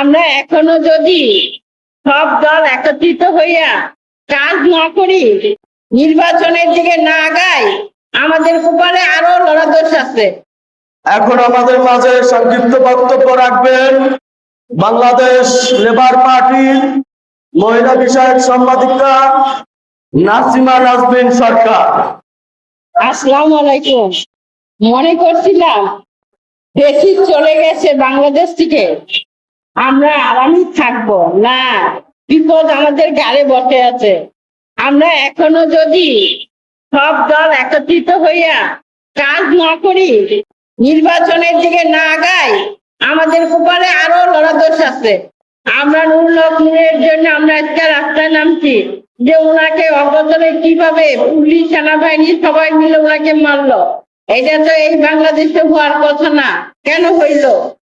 আমরা এখনও যদি সব দল একত্রিত হইয়া কাজ না করি নির্বাচনের দিকে না আগাই আমাদের কপালে আরও লড়াদোষ আছে। এখন আমাদের মাঝে সংক্ষিপ্ত বক্তব্য রাখবেন। বাংলাদেশ লেবার পার্টির মহিলা বিষয়ক সম্পাদিকা নাসিমা নাজবিন সরকার। আসসালামু আলাইকুম। মনে করছিলাম বেশি চলে গেছে বাংলাদেশ থেকে। আমরা আরামই থাকব, না। বিপদ আমাদের গাড়ে বসে আছে। আমরা এখনও যদি সব দল একত্রিত হইয়া কাজ না করি, নির্বাচনের দিকে না আগাই, আমাদের কপালে আরও লড়াদোষ আছে। আমরা নুরুল্লাহ নূরের জন্য আমরা আজকে রাস্তায় নামছি যে ওনাকে অগতরে কীভাবে পুলিশ, সেনাবাহিনী সবাই মিলে ওনাকে মারলো। এটা তো এই বাংলাদেশে হওয়ার কথা না। কেন হইল?